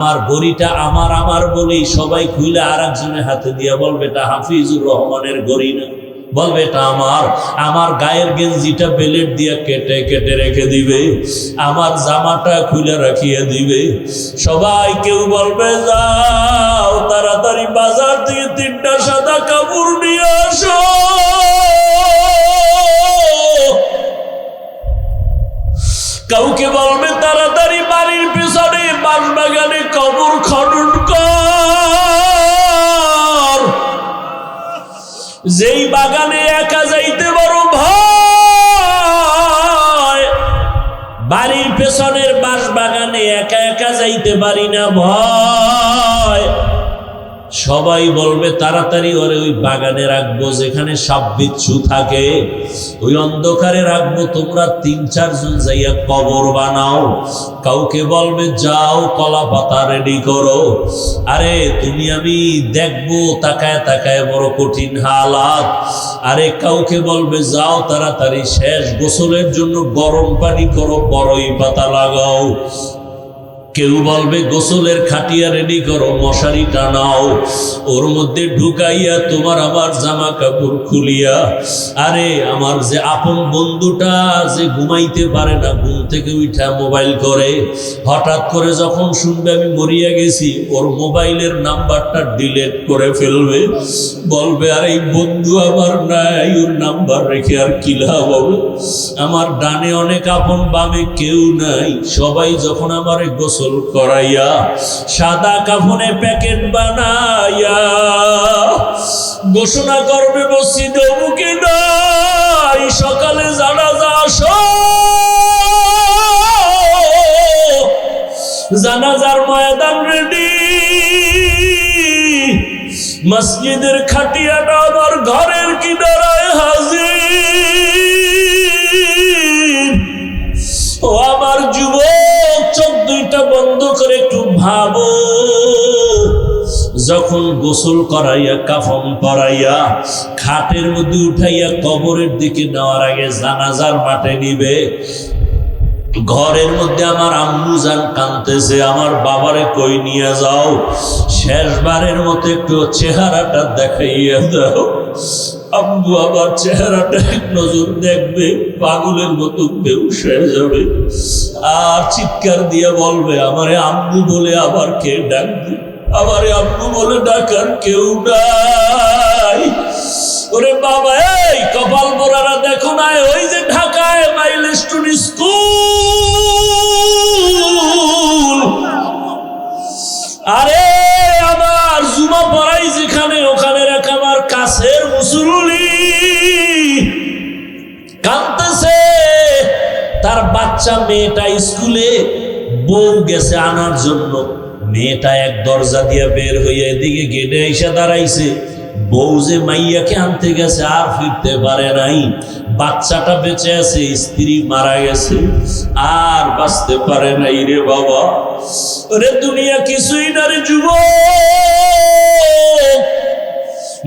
আমার গড়িটা আমার আমার বলেই সবাই খুইলে আর একজনের হাতে দিয়া বলবে, এটা হাফিজুর রহমানের গড়ি না। বলবে, এটা আমার। আমার গায়ের গেঞ্জিটা বেলেট দিয়া কেটে কেটে রেখে দিবে। আমার জামাটা খুলে রাখিয়ে দিবে। সবাই কেউ বলবে, যাও তাড়াতাড়ি বাজার থেকে তিনটা সাদা কাপড় নিয়ে আসো। কাউকে বলবে পিছনে বাগানে কবর খনন কর। যেই বাগানে একা যাইতে বড় ভয়, বাড়ির পেছনের বাস বাগানে একা একা যাইতে পারি না ভয়। সবাই বলবে, তাড়াতাড়ি ওরে ওই বাগানে রাখব, যেখানে সাপ বিচ্ছু থাকে। ওই অন্ধকারে রাখব, তোমরা তিন, চারজন যাইয়া কবর বানাও। কাউকে বলবে, যাও, কলা পাতা রেডি করো। আরে, তুমি আমি দেখব, তাকায় তাকায় বড় কঠিন হালাত। আরে, কাউকে বলবে, যাও, তাড়াতাড়ি, শেষ, গোসলের জন্য গরম পানি করো, বড়ই পাতা লাগাও। কেউ বলবে, গোসলের খাটিয়া রেডি করো মশারি টানাও ওর মধ্যে ঢুকাইয়া তোমার আবার জামা কাপড় খুলিয়া, আরে, আমার যে আপন বন্ধুটা যে ঘুমাইতে পারে না, ঘুম থেকে উঠা মোবাইল করে। হঠাৎ করে যখন শুনবে, আমি মরিয়া গেছি, ওর মোবাইলের নাম্বারটা ডিলেট করে ফেলবে। বলবে, আর এই বন্ধু আমার নাই, ওর নাম্বার রেখে আর কি লাভ আমার ডানে অনেক আপন বামে কেউ নাই। সবাই যখন আমার গোসল করাইয়া সাদা কাফনে প্যাকেট বানাইয়া ঘোষণা করবে মসজিদ মুখে নাই, সকালে জানাজা আসো। জানাজার ময়দান রেডি মসজিদের খাটিয়াটা আমার ঘরের কিনারায় হাজির। ভাবো, যখন গোসল করাইয়া, কাফন পরাইয়া, খাটের মধ্যে উঠাইয়া কবরের দিকে নেওয়ার আগে জানাজার মাঠে নিবে ঘরের মধ্যে আমার আম্মু যান কানতেছে আমার বাবারে কই নিয়ে যাও? শেষবারের মতো একটু চেহারাটা দেখাইয়া দাও। আম্মু আবার চেহারাটা এক নজর দেখবে, পাগলের মতো বেউস যাবে। আর চিৎকার দিয়ে বলবে, আমারে আম্মু বলে আবার কে ডাকবে? আমারে আম্মু বলে ডাকার কেউ নাই। ওরে বাবা, এই কপাল মোড়ারা দেখো না, ওই যে ঢাকায় মাইলস্টোন স্কুল আরে, আমার জুমা পড়াই যেখানে, ওখানে আমার কাছের মুসল্লি কাঁদতেছে। তার বাচ্চা মেয়েটা স্কুলে বউ গেছে আনার জন্য। মেয়েটা এক দরজা দিয়ে বের হইয়া এদিকে গেটে এসে দাঁড়াইছে। বউ যে মাইয়াকে আনতে গেছে, আর ফিরতে পারে নাই। বাচ্চাটা বেঁচে আছে, স্ত্রী মারা গেছে, আর বাঁচতে পারে নাই রে বাবা। রে দুনিয়া কিছুই না রে যুবক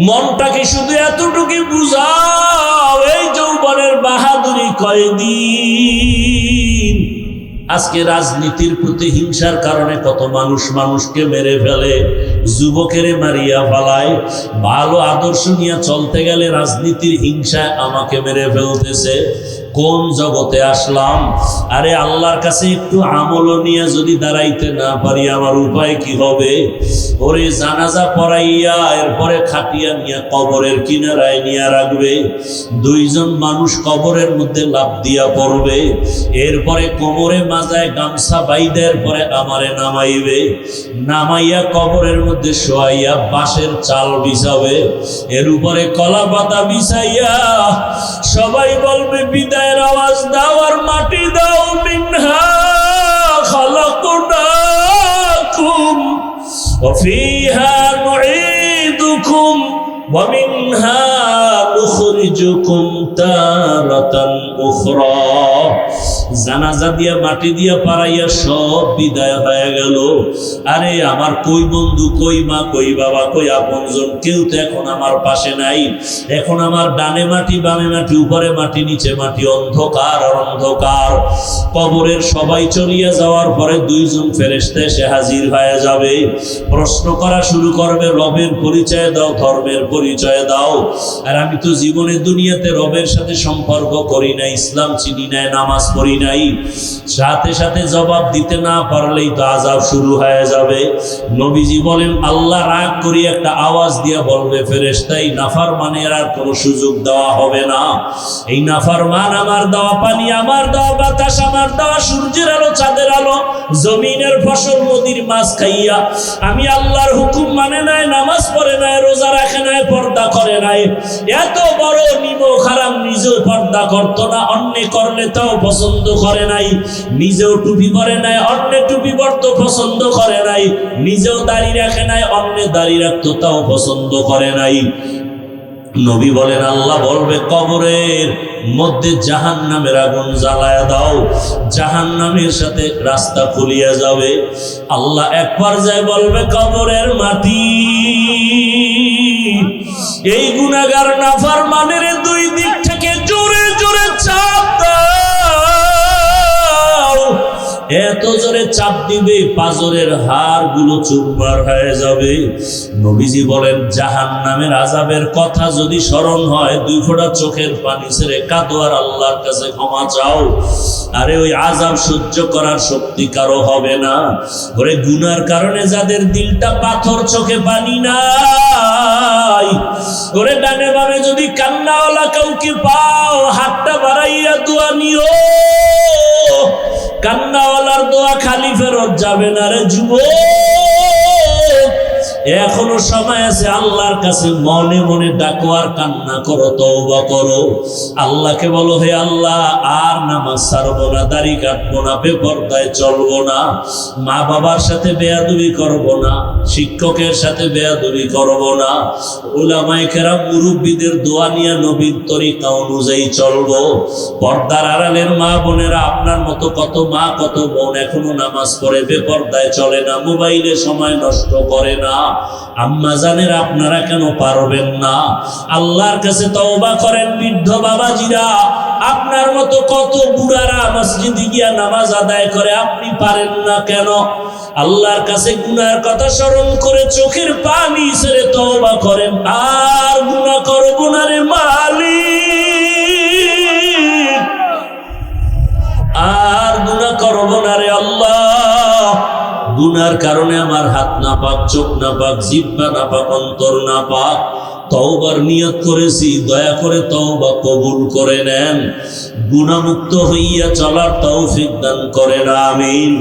মনটাকে শুধু এতটুকু বুঝাও, এই যৌবনের বাহাদুরি কয়দিন? আজকে রাজনীতির প্রতি হিংসার কারণে কত মানুষ মানুষকে মেরে ফেলে, যুবকের মারিয়া ফালায়, ভালো আদর্শ নিয়ে চলতে গেলে রাজনীতির হিংসায় আমাকে মেরে ফেলতেছে। কোন জগতে আসলাম? আরে আল্লাহর কাছে একটু আমল নিয়ে যদি দাঁড়াইতে না পারি, আমার উপায় কি হবে? ওরে জানাজা পড়াইয়া এরপরে খাটিয়া নিয়ে কবরের কিনারায় নিয়ে রাখবে। দুইজন মানুষ কবরের মধ্যে লাভ দিয়া পড়বে। এরপরে কোমরে মাজায় গামছা বাইদের পরে আমারে নামাইবে। নামাইয়া কবরের মধ্যে শোয়াইয়া বাঁশের চাল বিছাবে এর উপরে কলা পাতা বিছাইয়া সবাই বলবে হৃদয়ের আওয়াজ দাও আর মাটি দাও মিনহা খালাকুনাকুম ওয়া ফিহা তারাতান উখরা। জানাজা দিয়া, মাটি দিয়া পাড়াইয়া সব বিদায় হয়ে গেল। আরে, আমার কই বন্ধু, কই মা, কই বাবা, কই আপনজন? কেউ তো এখন আমার পাশে নাই। এখন আমার ডানে মাটি, বামে মাটি, উপরে মাটি, নিচে মাটি, অন্ধকার আর অন্ধকার। কবরের সবাই চলিয়া যাওয়ার পরে দুইজন ফেরেস্তা এসে হাজির হয়ে যাবে। প্রশ্ন করা শুরু করবে, রবের পরিচয় দাও, ধর্মের পরিচয় দাও। আর আমি তো জীবনে দুনিয়াতে রবের সাথে সম্পর্ক করি না ইসলাম চিনি নাই, নামাজ পড়ি নাই। সাথে সাথে জবাব দিতে না পারলেই তো আজাব শুরু হয়ে যাবে। নবীজি বলেন, আল্লাহ রাগ করি একটা আওয়াজ দিয়া বলবে ফেরেস্তাই নাফার মানের আর কোনো সুযোগ দেওয়া হবে না। এই নাফার মান আমার দেওয়া পানি, আমার দেওয়া বাতাস, আমার দেওয়া সূর্যের আলো, চাঁদের আলো, জমিনের ফসল, নদীর মাছ খাইয়া আমি আল্লাহর হুকুম মানে নাই, নামাজ পড়ে নাই, রোজা রাখে নাই, পর্দা করে নাই। এত বড় নিম খারাপ নিজেও পর্দা করতো না, অন্য করলে তাও পছন্দ করে নাই, নিজেও টুপি পরে নাই, অন্য টুপি পরতো পছন্দ করে নাই, নিজেও দাড়ি রাখে নাই, অন্য দাড়ি রাখতো তাও পছন্দ করে নাই। নবী বলেন, আল্লাহ বলবে, কবরের মধ্যে জাহান নামের আগুন জ্বালায়া দাও জাহান নামের সাথে রাস্তা খুলিয়া যাবে। আল্লাহ একবার যায় বলবে, কবরের মাটি, এই গুণাগার নাফার মানের এত জোরে চাপ দিবে, পাজরের হাড়গুলো চুরমার হয়ে যাবে। নবীজি বলেন জাহান নামের আজাবের কথা যদি স্মরণ হয়, দুই চোখের পানি ছেড়ে আর আল্লাহর কাছে ক্ষমা চাও। আরে ওই আজাব সহ্য করার শক্তি কারও হবে না। ওরে গুনার কারণে যাদের দিলটা পাথর চোখে পানি নাই, ওরে ডানে বামে যদি কান্নাওয়ালা কাউকে পাও, হাতটা বাড়াইয়া দোয়া নিও। কান্নাওয়ালার দোয়া খালি ফেরত যাবে না রে যুব এখনও সময় আছে, আল্লাহর কাছে মনে মনে ডাকো আর কান্না করো, তওবা করো। আল্লাহকে বলো, হে আল্লাহ, আর নামাজ ছাড়বো না, দাড়ি কাটবো না, বেপর্দায় চলবো না, মা বাবার সাথে বেয়াদবি করব না, শিক্ষকের সাথে বেয়াদবি করব না ওলামাই কেরাম, মুরব্বীদের দোয়া নিয়ে নবীর তরিকা অনুযায়ী চলবো। পর্দার আড়ালের মা বোনেরা আপনার মতো কত মা, কত বোন এখনও নামাজ পড়ে, বেপর্দায় চলে না, মোবাইলে সময় নষ্ট করে না। আম্মা জানের আপনারা কেন পারবেন না? আল্লাহর কাছে তওবা করেন বৃদ্ধ বাবাজিরা। আপনার মতো কত বুড়ারা মসজিদে গিয়া নামাজ আদায় করে, আপনি পারেন না কেন? আল্লাহর কাছে গুনার কথা স্মরণ করে চোখের পানি ছেড়ে তওবা করেন। আর গুনাহ করব না রে মালিক গুনার কারণে আমার হাত না পাক চোখ না পাক জিব্বা না পাক অন্তর না পাক তওবার নিয়ত করেছি, দয়া করে তওবা কবুল করে নেন। গুণামুক্ত হইয়া চলার তৌফিক দান করেন আমিন।